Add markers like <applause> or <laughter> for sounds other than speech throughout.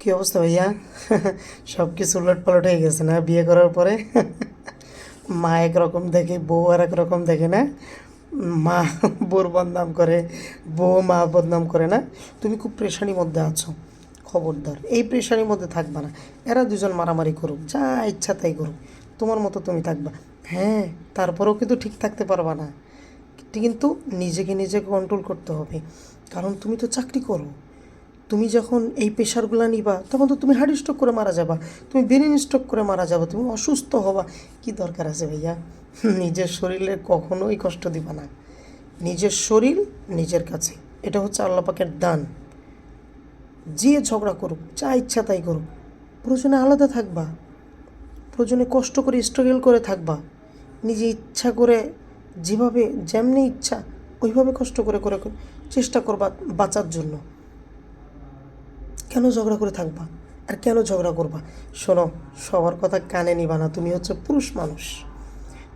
কি অবস্থা ভাইয়া? সব কিছু উলট পালট হয়ে গেছে না? বিয়ে করার পরে? মা একরকম দেখে, বউ আর এক রকম দেখে না? মা বোর বদনাম করে, বউ মা বদনাম করে না? তুমি খুব প্রেশানির মধ্যে আছো, খবরদার। এই প্রেশানির মধ্যে থাকবা না। এরা দুজন মারামারি করুক, যা ইচ্ছা তাই করুক। তোমার মতো তুমি থাকবা। হ্যাঁ তারপরেও কিন্তু ঠিক থাকতে পারবা না। কিন্তু নিজেকে নিজেকে কন্ট্রোল করতে হবে। কারণ তুমি তো চাকরি করো। তুমি যখন এই প্রেশারগুলো নিবা, তখন তো তুমি হার্ট স্ট্রোক করে মারা যাবা, তুমি ব্রেন স্ট্রোক করে মারা যাবা, তুমি অসুস্থ হবা। কি দরকার আছে ভাইয়া? <laughs> নিজের শরীরে কখনোই কষ্ট দিবা না। নিজের শরীর নিজের কাছে। এটা হচ্ছে আল্লাহ পাকের দান। যে ঝগড়া করুক, যা ইচ্ছা তাই করুক, প্রয়োজনে আলাদা থাকবা। প্রয়োজনে কষ্ট করে স্ট্রাগল করে থাকবা। নিজে ইচ্ছা করে যেভাবে, যেমনি ইচ্ছা, ওইভাবে কষ্ট করে করে চেষ্টা করবা বাঁচার জন্য। কেন ঝগড়া করে থাকবা? আর কেন ঝগড়া করবা? শোনো, সবার কথা কানে নিবা না, তুমি হচ্ছে পুরুষ মানুষ।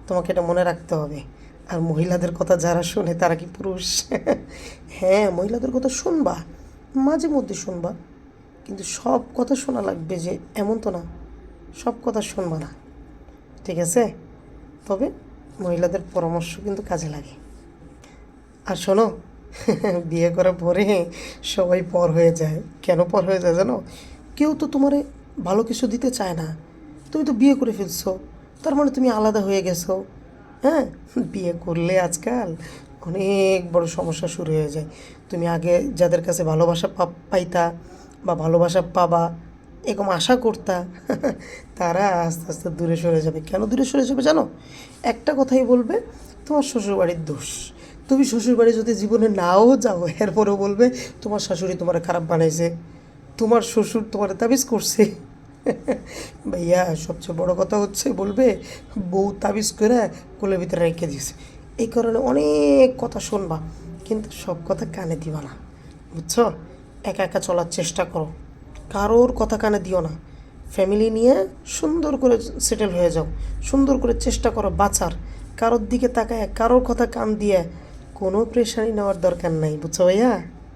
তোমাকে এটা মনে রাখতে হবে। আর মহিলাদের কথা যারা শোনে, তারা কি পুরুষ? <laughs> হ্যাঁ মহিলাদের কথা শুনবা, মাঝে মধ্যে শুনবা। কিন্তু সব কথা শোনা লাগবে যে এমন তো না, সব কথা শুনবা না। ঠিক আছে? তবে মহিলাদের পরামর্শ কিন্তু কাজে লাগে। আর শোনো <laughs> বিয়ে করার পরে সবাই পর হয়ে যায়। কেন পর হয়ে যায় জানো? কেউ তো তোমারে ভালো কিছু দিতে চায় না। তুমি তো বিয়ে করে ফেলছো। তার মানে তুমি আলাদা হয়ে গেছো। হ্যাঁ? বিয়ে করলে আজকাল অনেক বড় সমস্যা শুরু হয়ে যায়। তুমি আগে যাদের কাছে ভালোবাসা পাইতা বা ভালোবাসা পাবা, এরকম আশা করতা, <laughs> তারা আস্তে আস্তে দূরে সরে যাবে। কেন দূরে সরে যাবে জানো? একটা কথাই বলবে, তোমার শ্বশুরবাড়ির দোষ। তুমি শ্বশুরবাড়ি যদি জীবনে নাও যাও, এরপরেও বলবে, তোমার শাশুড়ি তোমার খারাপ বানাইছে। তোমার শ্বশুর তোমার তাবিজ করছে। ভাইয়া, সবচেয়ে বড় কথা হচ্ছে, বলবে, বউ তাবিজ করে কোলের ভিতরে রেখে দিয়েছে। এই কারণে অনেক কথা শুনবা, কিন্তু সব কথা কানে দিবা না, বুঝছ? একা একা চলার চেষ্টা করো। কারোর কথা কানে দিও না। ফ্যামিলি নিয়ে সুন্দর করে সেটেল হয়ে যাও। সুন্দর করে চেষ্টা করো বাঁচার। কারোর দিকে তাকায়, কারোর কথা কান দিয়ে কোনো প্রেশারই নেওয়ার দরকার নাই বুঝছ ভাইয়া?